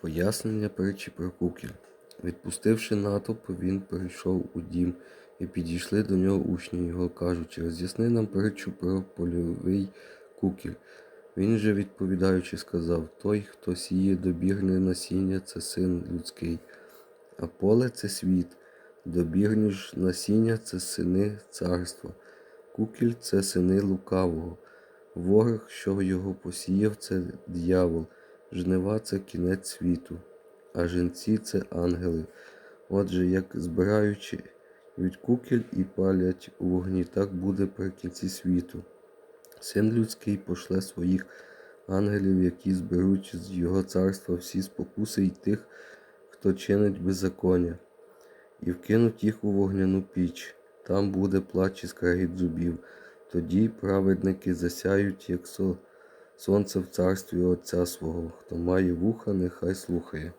Пояснення притчі про кукіль. Відпустивши натовп, він перейшов у дім, і підійшли до нього учні його, кажучи, роз'ясни нам притчу про польовий кукіль. Він же, відповідаючи, сказав Той, хто сіє добірне насіння, це син людський, а поле це світ, добірні ж насіння це сини царства. Кукіль це сини лукавого. Ворог, що його посіяв, це диявол, жнива це кінець світу, а жінці це ангели. Отже, як збираючи від кукіль і палять у вогні, так буде при кінці світу. Син людський пошле своїх ангелів, які зберуть з його царства всі спокуси й тих, хто чинить беззаконня, і вкинуть їх у вогняну піч. Там буде плач і скрегіт зубів. Тоді праведники засяють, як со- сонце в царстві Отця свого. Хто має вуха, нехай слухає.